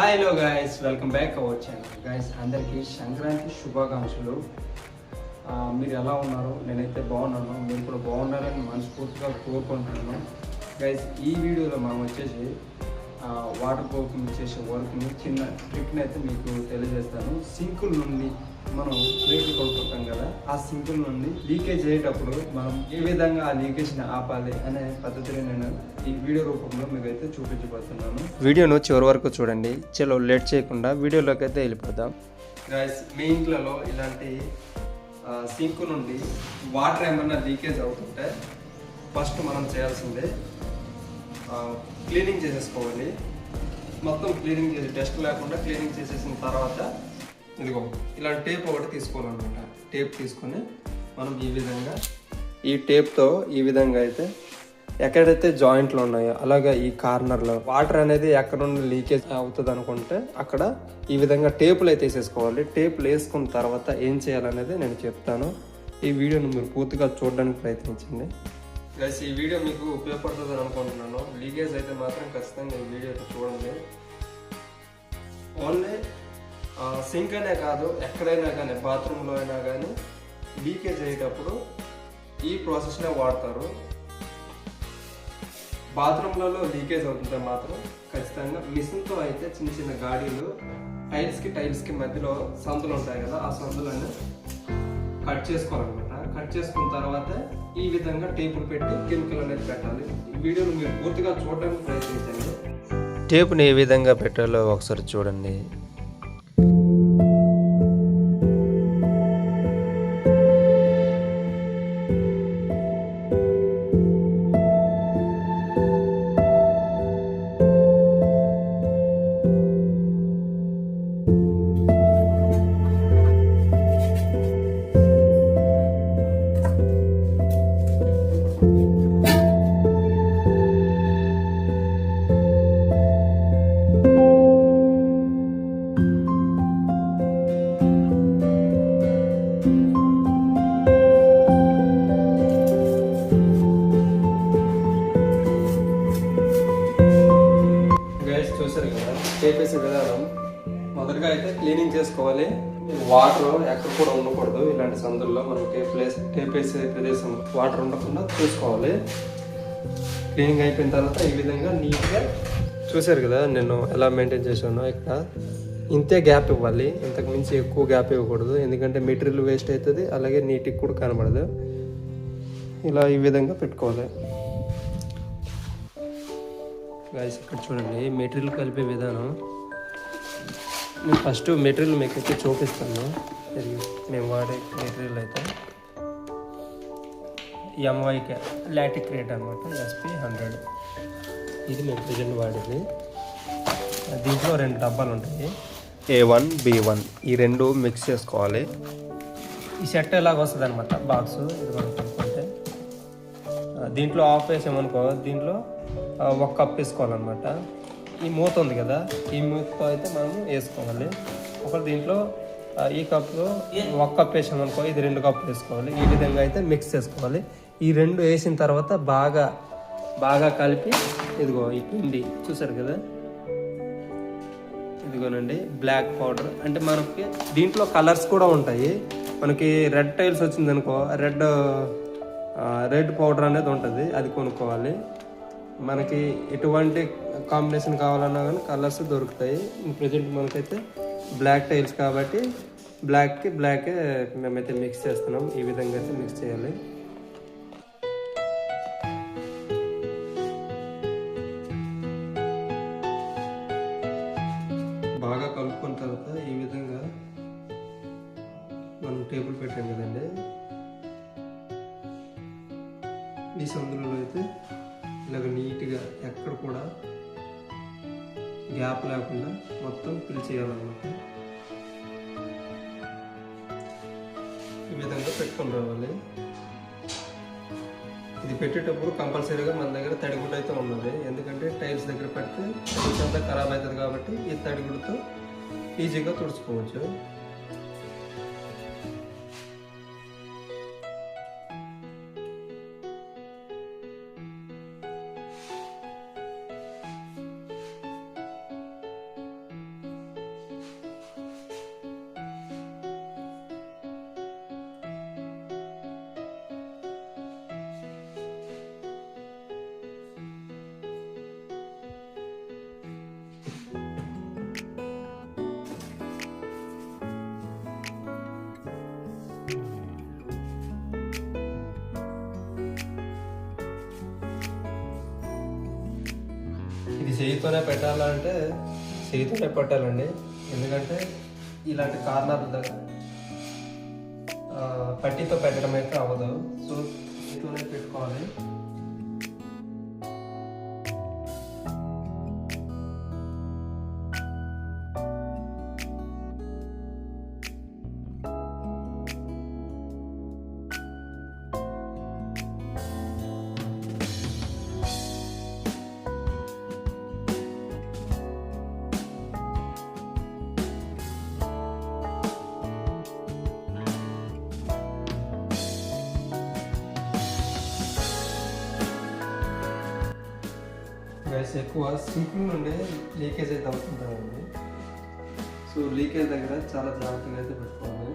Hi hello guys welcome back our channel guys అందరికీ సంక్రాంతి శుభాకాంక్షలు. మీరు ఎలా ఉన్నారు? నేనైతే బాగున్నాను. మీరు కూడా బాగున్నారని మనస్ఫూర్తిగా కోరుకుంటున్నాను. గైస్ ఈ వీడియోలో మనం వచ్చేసి వాటర్ ప్రూఫింగ్ చేసే వర్క్ని చిన్న ట్రిక్ని అయితే మీకు తెలియజేస్తాను. సింకుల నుండి మనం ప్లేట్లు కొనుక్కుంటాం కదా ఆ సింకుల నుండి లీకేజ్ అయ్యేటప్పుడు మనం ఏ విధంగా ఆ లీకేజ్ని ఆపాలి అనే పద్ధతిని నేను ఈ వీడియో రూపంలో మీకు అయితే చూపించబోతున్నాను. వీడియోను చివరి వరకు చూడండి. చలో లేట్ చేయకుండా వీడియోలోకి అయితే వెళ్ళిపోదాం. గైస్ మీ ఇంట్లో ఇలాంటి సింక్ నుండి వాటర్ ఏమన్నా లీకేజ్ అవుతుంటే ఫస్ట్ మనం చేయాల్సిందే క్లీనింగ్ చేసేసుకోవాలి. మొత్తం క్లీనింగ్ చేసి డస్ట్ లేకుండా క్లీనింగ్ చేసేసిన తర్వాత ఇదిగో ఇలాంటి టేప్ ఒకటి తీసుకోవాలన్నమాట. టేప్ తీసుకొని మనం ఈ విధంగా ఈ టేప్తో ఈ విధంగా అయితే ఎక్కడైతే జాయింట్లు ఉన్నాయో అలాగే ఈ కార్నర్లో వాటర్ అనేది ఎక్కడ నుండి లీకేజ్ అవుతుంది అనుకుంటే అక్కడ ఈ విధంగా టేపులు అయితే వేసేసుకోవాలి. టేపులు వేసుకున్న తర్వాత ఏం చేయాలనేది నేను చెప్తాను. ఈ వీడియోను మీరు పూర్తిగా చూడడానికి ప్రయత్నించండి. గైస్ ఈ వీడియో మీకు ఉపయోగపడుతుంది అనుకుంటున్నాను. లీకేజ్ అయితే మాత్రం ఖచ్చితంగా ఈ వీడియో చూడండి. ఓన్లీ సింక్ అనే కాదు ఎక్కడైనా కానీ బాత్రూంలో అయినా కానీ లీకేజ్ అయ్యేటప్పుడు ఈ ప్రాసెస్నే వాడతారు. బాత్రూంలలో లీకేజ్ అవుతుంటే మాత్రం ఖచ్చితంగా మిషన్తో అయితే చిన్న చిన్న గాడీలు టైల్స్కి టైల్స్కి మధ్యలో సందులు ఉంటాయి కదా ఆ సందులను కట్ చేసుకోవాలన్నమాట. కట్ చేసుకున్న తర్వాత ఈ విధంగా టేపులు పెట్టి కెమికల్ అనేది పెట్టాలి. ఈ వీడియోను మీరు పూర్తిగా చూడడానికి ప్రయత్నించండి. టేపుని ఏ విధంగా పెట్టాలో ఒకసారి చూడండి. మొదటగా అయితే క్లీనింగ్ చేసుకోవాలి. వాటర్ ఎక్కడ కూడా ఉండకూడదు. ఇలాంటి సందుల్లో మనకి ప్లేస్ టేపేసే ప్రదేశం వాటర్ ఉండకుండా చూసుకోవాలి. క్లీనింగ్ అయిపోయిన తర్వాత ఈ విధంగా నీట్గా చూసారు కదా నేను ఎలా మెయింటైన్ చేశానో ఇక్కడ. ఇంతే గ్యాప్ ఇవ్వాలి. ఇంతకు మించి ఎక్కువ గ్యాప్ ఇవ్వకూడదు. ఎందుకంటే మెటీరియల్ వేస్ట్ అవుతుంది. అలాగే నీటికి కూడా కనబడదు. ఇలా ఈ విధంగా పెట్టుకోవాలి. గాయస్ ఇక్కడ చూడండి. మెటీరియల్ కలిపే విధానం. నేను ఫస్ట్ మెటీరియల్ మీకు అయితే చూపిస్తాను మేము వాడే మెటీరియల్ అయితే ఎంవైకే లాటిక్ రేట్ అనమాట ఎస్పీ హండ్రెడ్ ఇది మేము ప్రజెంట్ వాడేది. దీంట్లో రెండు డబ్బాలు ఉంటాయి. ఏ వన్ బి వన్ ఈ రెండు మిక్స్ చేసుకోవాలి. ఈ సెట్ ఎలాగ వస్తుంది అనమాట బాక్స్ ఇది మనం కొనుక్కుంటే. దీంట్లో ఆఫ్ వేసామనుకో దీంట్లో ఒక కప్ వేసుకోవాలన్నమాట ఈ మూత ఉంది కదా ఈ మూతతో అయితే మనం వేసుకోవాలి. ఒకటి దీంట్లో ఈ కప్లో ఒక కప్ వేసామనుకో ఇది రెండు కప్పులు వేసుకోవాలి. ఈ విధంగా అయితే మిక్స్ చేసుకోవాలి. ఈ రెండు వేసిన తర్వాత బాగా బాగా కలిపి ఇదిగో ఈ పిండి చూసారు కదా? ఇదిగోనండి బ్లాక్ పౌడర్ అంటే మనకి దీంట్లో కలర్స్ కూడా ఉంటాయి. మనకి రెడ్ టైల్స్ వచ్చింది అనుకో రెడ్ రెడ్ పౌడర్ అనేది ఉంటుంది. అది కొనుక్కోవాలి. మనకి ఎటువంటి కాంబినేషన్ కావాలన్నా కానీ కలర్స్ దొరుకుతాయి. ప్రజెంట్ మనకైతే బ్లాక్ టైల్స్ కాబట్టి బ్లాక్కి బ్లాకే మేమైతే మిక్స్ చేస్తున్నాం. ఈ విధంగా అయితే మిక్స్ చేయాలి. నీట్గా ఎక్కడ కూడా గ్యాప్ లేకుండా మొత్తం ఫిల్ చేయాలన్నమాట. ఈ విధంగా పెట్టుకొని రావాలి. ఇది పెట్టేటప్పుడు కంపల్సరీగా మన దగ్గర తడిగుడ్డ అయితే ఉన్నది. ఎందుకంటే టైల్స్ దగ్గర పెడితే టైల్స్ అంతా ఖరాబ్ అవుతుంది కాబట్టి ఈ తడిగుడ్డతో ఈజీగా తుడుచుకోవచ్చు. ఇది చేయితోనే పెట్టాలంటే చేయితోనే పెట్టాలండి. ఎందుకంటే ఇలాంటి కార్నర్ దగ్గర పట్టితో పెట్టడం అయితే అవ్వదు. సో చేతితోనే పెట్టుకోవాలి. గైస్ ఎక్కువ సింకింగ్ నుండి లీకేజ్ అయితే అవుతుంటారండి సో లీకేజ్ దగ్గర చాలా జాగ్రత్తగా అయితే పెట్టుకోవాలి.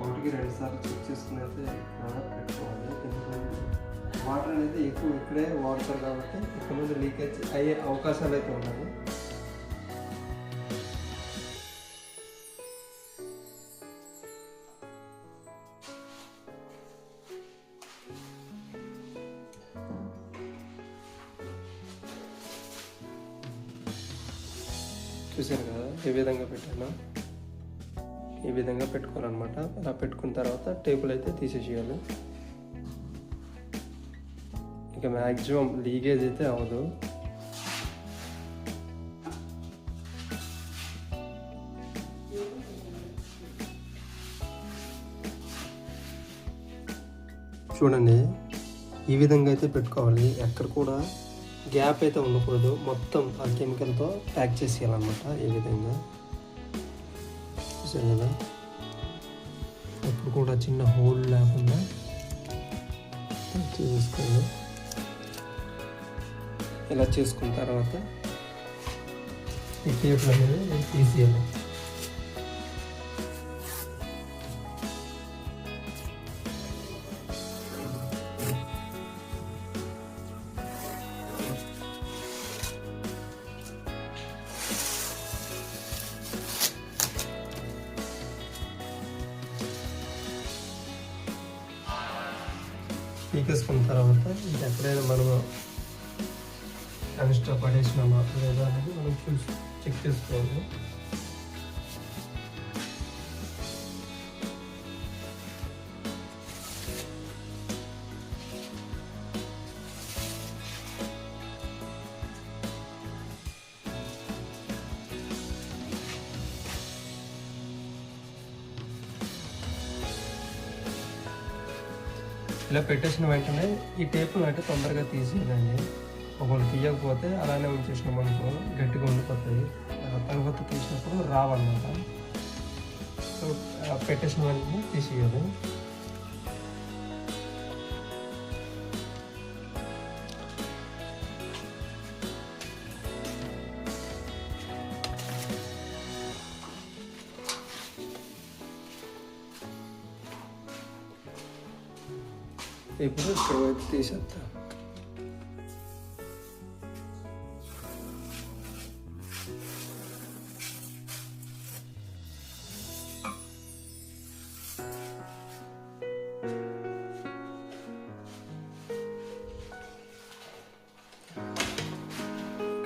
ఒకటికి రెండు సార్లు చెక్ చేసుకుని అయితే ప్రోడక్ట్ పెట్టుకోవాలి. ఎందుకంటే వాటర్ అనేది ఎక్కువ ఇక్కడే వాడతారు కాబట్టి ఇక్కడ నుండి లీకేజ్ అయ్యే అవకాశాలు అయితే ఉన్నాయి. చూసారు కదా ఏ విధంగా పెట్టాను? ఈ విధంగా పెట్టుకోవాలన్నమాట. అలా పెట్టుకున్న తర్వాత టేబుల్ అయితే తీసేసేయాలి. ఇక మ్యాక్సిమం లీకేజ్ అయితే అవ్వదు. చూడండి ఈ విధంగా అయితే పెట్టుకోవాలి. ఎక్కడ కూడా గ్యాప్ అయితే ఉండకూడదు. మొత్తం ఆ కెమికల్తో ప్యాక్ చేసేయాలన్నమాట ఈ విధంగా. చూసారు కదా? ఎప్పుడు కూడా చిన్న హోల్ లేకుండా ప్యాక్ ఇలా చేసుకున్న తర్వాత ఈ టేపులు అనేది తీసేయాలి. పీకేసుకున్న తర్వాత ఇది ఎక్కడైనా మనము కనిష్ట పడేసినామా లేదా అనేది మనం చూసి చెక్ చేసుకోవాలి. ఇలా పెట్టేసిన వెంటనే ఈ టేపును అంటే తొందరగా తీసేయాలండి ఒకవేళ తీయకపోతే అలానే ఉంచేసినాం అనుకో గట్టిగా ఉండిపోతాయి. తర్వాత తీసినప్పుడు రావన్నమాట. సో ఆ పెట్టేసిన వెంటనే తీసేయాలి ఇప్పుడు ఇక్కడ వైపు తీసేద్దాం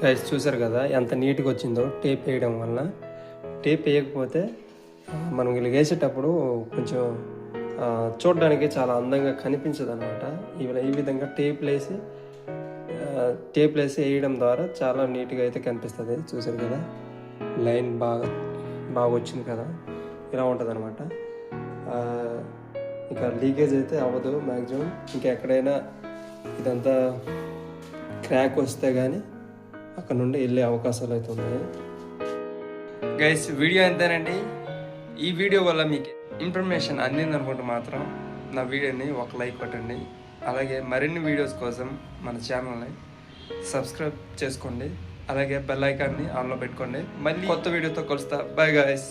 గైస్ చూసారు కదా ఎంత నీట్గా వచ్చిందో టేప్ వేయడం వల్ల టేప్ వేయకపోతే మనం ఇలా వేసేటప్పుడు కొంచెం చూడడానికి చాలా అందంగా కనిపించదు అనమాట ఇవి ఈ విధంగా టేప్ వేసి టేప్ వేసి వేయడం ద్వారా చాలా నీట్గా అయితే కనిపిస్తుంది. చూసారు కదా? లైన్ బాగా బాగా వచ్చింది కదా? ఇలా ఉంటుంది అనమాట ఇక లీకేజ్ అయితే అవ్వదు మ్యాక్సిమం ఇంకా ఎక్కడైనా ఇదంతా క్రాక్ వస్తే కానీ అక్కడ నుండి వెళ్ళే అవకాశాలు అయితే ఉన్నాయి. గైస్ వీడియో ఎంతేనండి? ఈ వీడియో వల్ల మీకు ఇన్ఫర్మేషన్ అందింది అనుకుంటే మాత్రం నా వీడియోని ఒక లైక్ కొట్టండి. అలాగే మరిన్ని వీడియోస్ కోసం మన ఛానల్ని సబ్స్క్రైబ్ చేసుకోండి. అలాగే బెల్ ఐకాన్ని ఆన్లో పెట్టుకోండి. మళ్ళీ కొత్త వీడియోతో కలుస్తా. By guys